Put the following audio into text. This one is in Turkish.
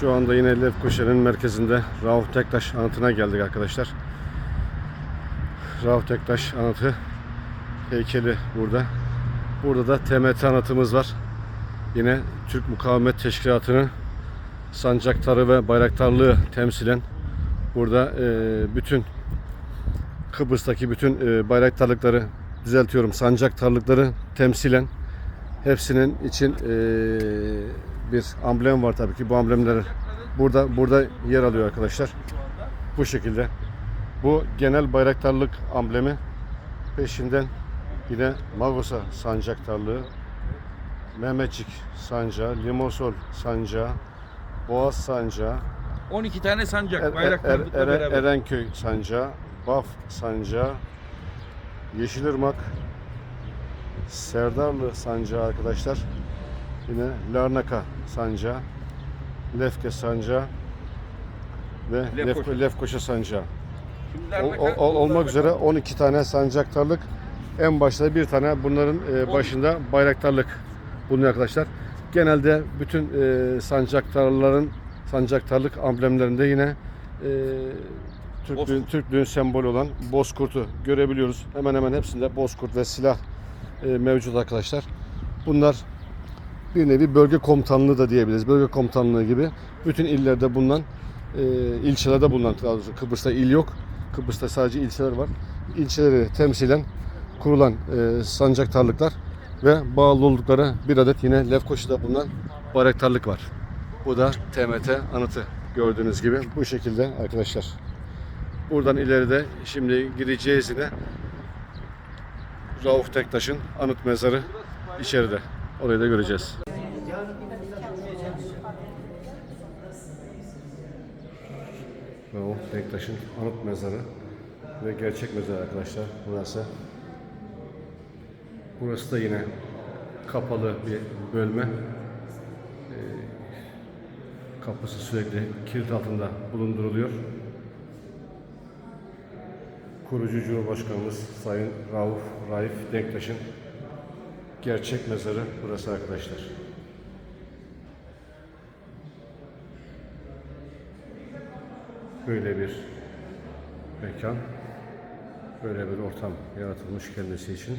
Şu anda yine Lefkoşa'nın merkezinde Rauf Tektaş anıtına geldik arkadaşlar. Rauf Tektaş anıtı heykeli burada. Burada da TMT anıtımız var. Yine Türk Mukavemet Teşkilatı'nın sancaktarı ve bayraktarlığı temsilen burada e, bütün Kıbrıs'taki bütün e, bayraktarlıkları düzeltiyorum sancaktarlıkları temsilen hepsinin için e, bir amblem var tabii ki. Bu amblemler burada burada yer alıyor arkadaşlar. Bu şekilde. Bu genel bayraktarlık amblemi. Peşinden yine Magosa sancaktarlığı Mehmetçik sancağı, Limosol sancağı, Boğaz sancağı, 12 tane sancak Er- er- bayraktarlıkla Er- beraber. Erenköy sancağı, Baf sancağı, Yeşilırmak, Serdarlı sancağı arkadaşlar. Yine Larnaka sancağı, Lefke sancağı ve Lefkoşa. Lefko- Lefkoşa sancağı. Şimdi Ol- Larnaka- ol- ol- olmak üzere 12 tane sancaktarlık. En başta bir tane bunların e, başında bayraktarlık bulunuyor arkadaşlar. Genelde bütün e, sancaktarların sancaktarlık amblemlerinde yine e, Türklüğün. Türklüğün sembolü olan bozkurtu görebiliyoruz. Hemen hemen hepsinde bozkurt ve silah e, mevcut arkadaşlar. Bunlar bir nevi bölge komutanlığı da diyebiliriz. Bölge komutanlığı gibi bütün illerde bulunan e, ilçelerde bulunan daha Kıbrıs'ta il yok. Kıbrıs'ta sadece ilçeler var. İlçeleri temsilen kurulan e, sancaktarlıklar ve bağlı oldukları bir adet yine Lefkoşa'da bulunan bayraktarlık var. Bu da TMT anıtı gördüğünüz gibi bu şekilde arkadaşlar. Buradan ileride şimdi gideceğiz yine Rauf Tektaş'ın anıt mezarı içeride. Orayı da göreceğiz. Rauf Tektaş'ın anıt mezarı ve gerçek mezar arkadaşlar burası. Burası da yine kapalı bir bölme. Ee, kapısı sürekli kilit altında bulunduruluyor. Kurucu Cumhurbaşkanımız Sayın Rauf Raif Denktaş'ın gerçek mezarı burası arkadaşlar. Böyle bir mekan, böyle bir ortam yaratılmış kendisi için.